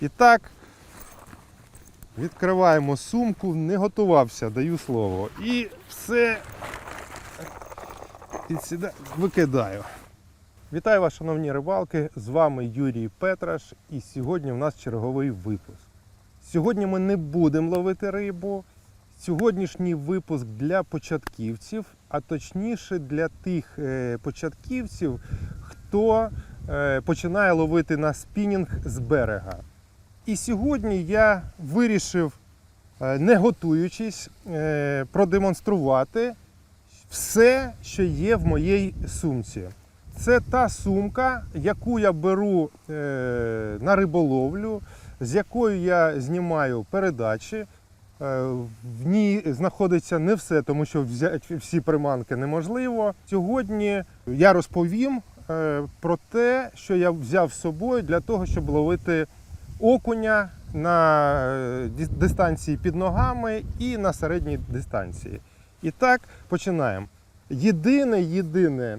І так, відкриваємо сумку, не готувався, даю слово. І все викидаю. Вітаю вас, шановні рибалки! З вами Юрій Петраш, і сьогодні в нас черговий випуск. Сьогодні ми не будемо ловити рибу. Сьогоднішній випуск для початківців, а точніше для тих е, початківців, хто е, починає ловити на спінінг з берега. І сьогодні я вирішив, е, не готуючись, е, продемонструвати все, що є в моїй сумці. Це та сумка, яку я беру е, на риболовлю, з якою я знімаю передачі. В ній знаходиться не все, тому що взяти всі приманки неможливо. Сьогодні я розповім про те, що я взяв з собою для того, щоб ловити окуня на е, дистанції під ногами і на середній дистанції. І так, починаємо. Єдине, єдине,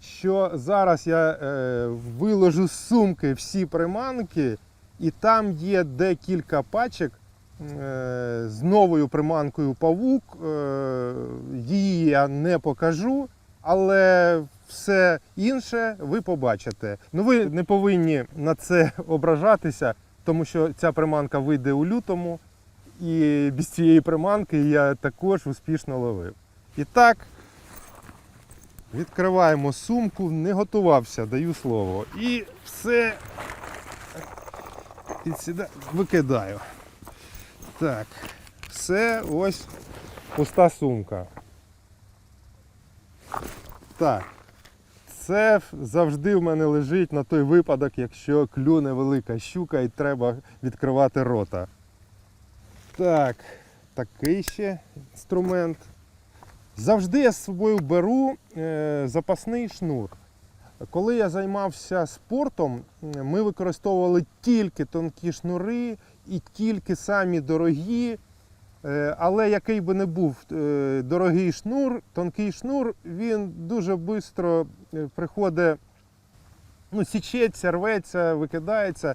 що зараз я е, виложу з сумки всі приманки, і там є декілька пачок е, з новою приманкою павук. Е, її я не покажу, але все інше ви побачите. Ну ви не повинні на це ображатися, тому що ця приманка вийде у лютому, і без цієї приманки я також успішно ловив. І так, відкриваємо сумку, не готувався, даю слово. І все сюди викидаю. Так, все ось пуста сумка. Так. Це завжди в мене лежить на той випадок, якщо клюне велика щука і треба відкривати рота. Так, такий ще інструмент. Завжди я з собою беру е, запасний шнур. Коли я займався спортом, ми використовували тільки тонкі шнури і тільки самі дорогі. Е, Але який би не був е, дорогий шнур, тонкий шнур, він дуже швидко приходить, ну, січеться, рветься, викидається.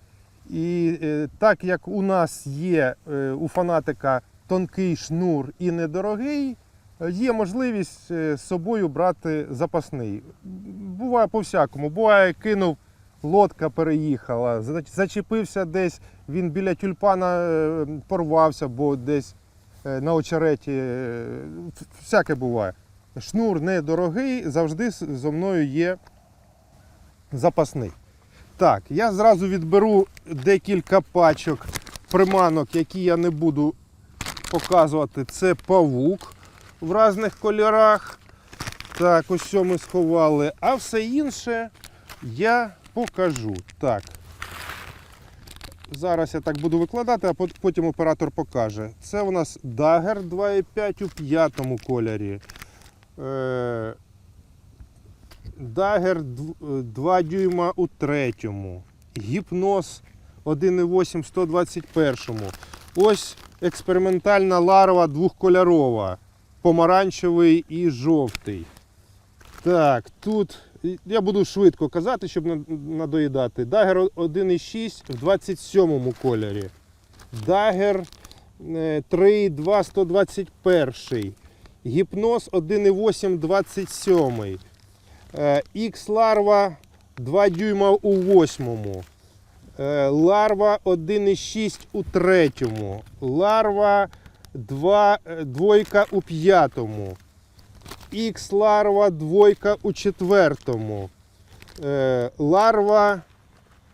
І е, так як у нас є е, у фанатика тонкий шнур і недорогий, е, є можливість е, з собою брати запасний. Буває по-всякому. Буває, кинув, лодка переїхала, зачепився десь, він біля тюльпана е, порвався, бо десь е, на очереті. е, Всяке буває. Шнур недорогий, завжди зо мною є запасний. Так, я зразу відберу декілька пачок приманок, які я не буду показувати. Це павук в різних кольорах. Так, ось що ми сховали. А все інше я покажу. Так. Зараз я так буду викладати, а потім оператор покаже. Це у нас Dagger 2,5 у п'ятому кольорі. Е, Дагер 2 дюйма у третьому. Гіпноз 1,8 в 121. Ось експериментальна ларва двохкольорова. Помаранчевий і жовтий. Так, тут я буду швидко казати, щоб надоїдати. Дагер 1,6 в 27 кольорі. Дагер е, 3,2 121. Гіпноз 1,8 27. X ларва 2 дюйма у восьмому. Е, Ларва 1,6 у третьому. Ларва 2, е, двойка у п'ятому. X ларва двойка у четвертому. Е, Ларва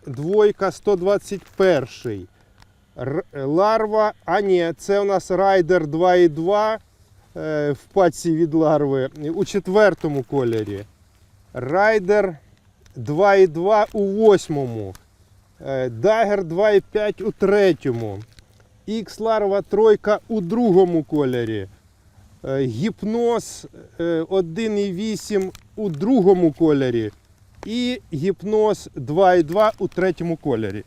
двойка 121. Р- Ларва, а ні, це у нас райдер 2,2 е, в паці від ларви у четвертому кольорі. Райдер 2,2 у восьмому. Е, Дагер 2,5 у третьому. Ікс Ларва тройка у другому кольорі. Е, Гіпноз е, 1,8 у другому кольорі. І гіпноз 2,2 у третьому кольорі.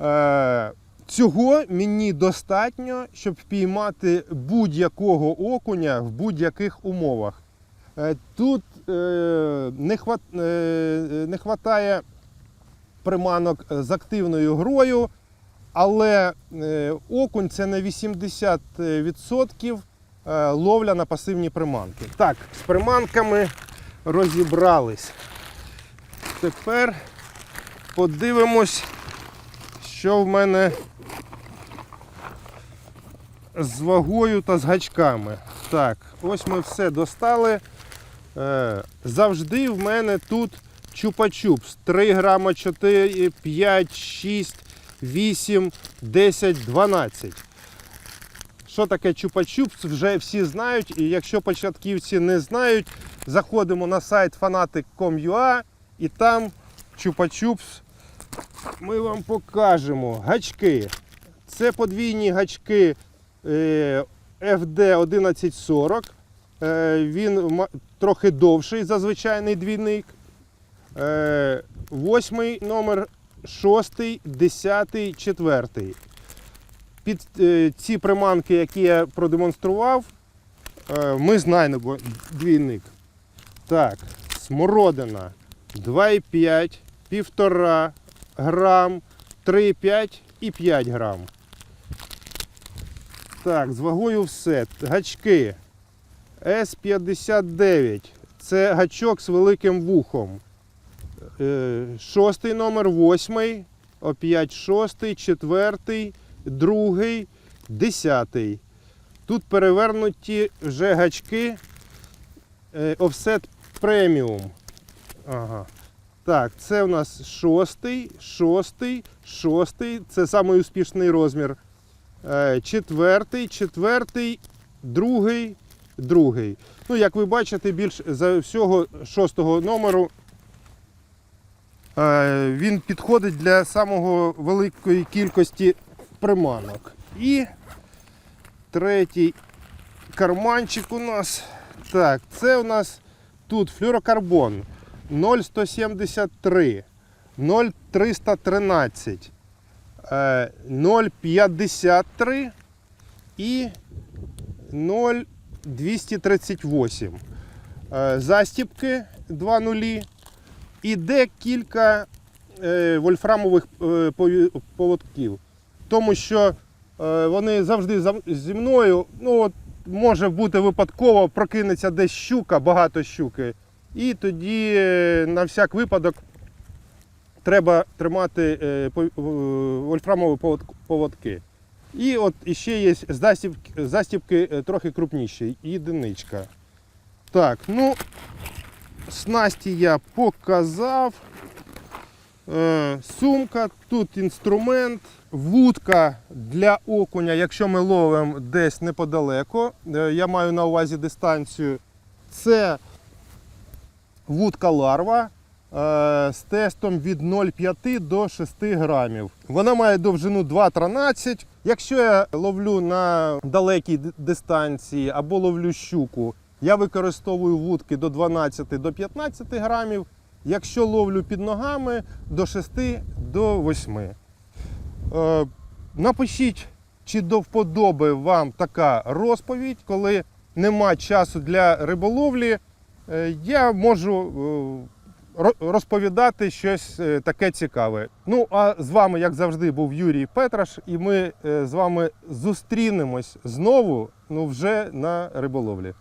Е, Цього мені достатньо, щоб впіймати будь-якого окуня в будь-яких умовах. Е, Тут е, не, е, не хватає приманок з активною грою, Але е, окунь це на 80% е, ловля на пасивні приманки. Так, з приманками розібрались. Тепер подивимось, що в мене з вагою та з гачками. Так, ось ми все достали. Е, завжди в мене тут чупа-чупс. 3 грама 4, 5, 6, 8, 10, 12. Що таке чупа-чупс, вже всі знають. І якщо початківці не знають, заходимо на сайт fanatic.com.ua і там чупа-чупс ми вам покажемо. Гачки. Це подвійні гачки е, FD 1140. Е, Він трохи довший за звичайний двійник. Е, Восьмий номер, шостий, десятий, четвертий. Під е, ці приманки, які я продемонстрував, е, ми знайдемо двійник. Так, смородина 2,5, 1,5 грам, 3,5 і 5 грам. Так, з вагою все. Гачки С59. Це гачок з великим вухом. Е, Шостий номер, восьмий, оп'ять шостий, четвертий, другий, десятий. Тут перевернуті вже гачки е, Offset Premium. Ага. Так, це у нас шостий, шостий, шостий. Це самий успішний розмір. Е, Четвертий, четвертий, другий, другий. Ну, як ви бачите, більш за всього шостого номеру е, він підходить для самого великої кількості приманок. І третій карманчик у нас. Так, це у нас тут флюрокарбон 0,173, 0,313, е, 0,53 і 0,238. Е, Застіпки 2 нулі. І декілька е, вольфрамових е, поводків. Тому що е, вони завжди зі мною. Ну, от, може бути випадково, прокинеться десь щука, багато щуки. І тоді е, на всяк випадок треба тримати е, вольфрамові поводки. І от іще є застібки, застібки трохи крупніші, єдиничка. Так, ну, снасті я показав. Сумка, тут інструмент, вудка для окуня, якщо ми ловимо десь неподалеко. Е, Я маю на увазі дистанцію. Це вудка ларва е, з тестом від 0,5 до 6 грамів. Вона має довжину 2,13. Якщо я ловлю на далекій дистанції або ловлю щуку, я використовую вудки до 12 до 15 грамів. Якщо ловлю під ногами до 6 до 8. Е, напишіть, чи до вподоби вам така розповідь, коли нема часу для риболовлі. Е, я можу е, розповідати щось таке цікаве. Ну, а з вами, як завжди, був Юрій Петраш, і ми з вами зустрінемось знову ну, вже на риболовлі.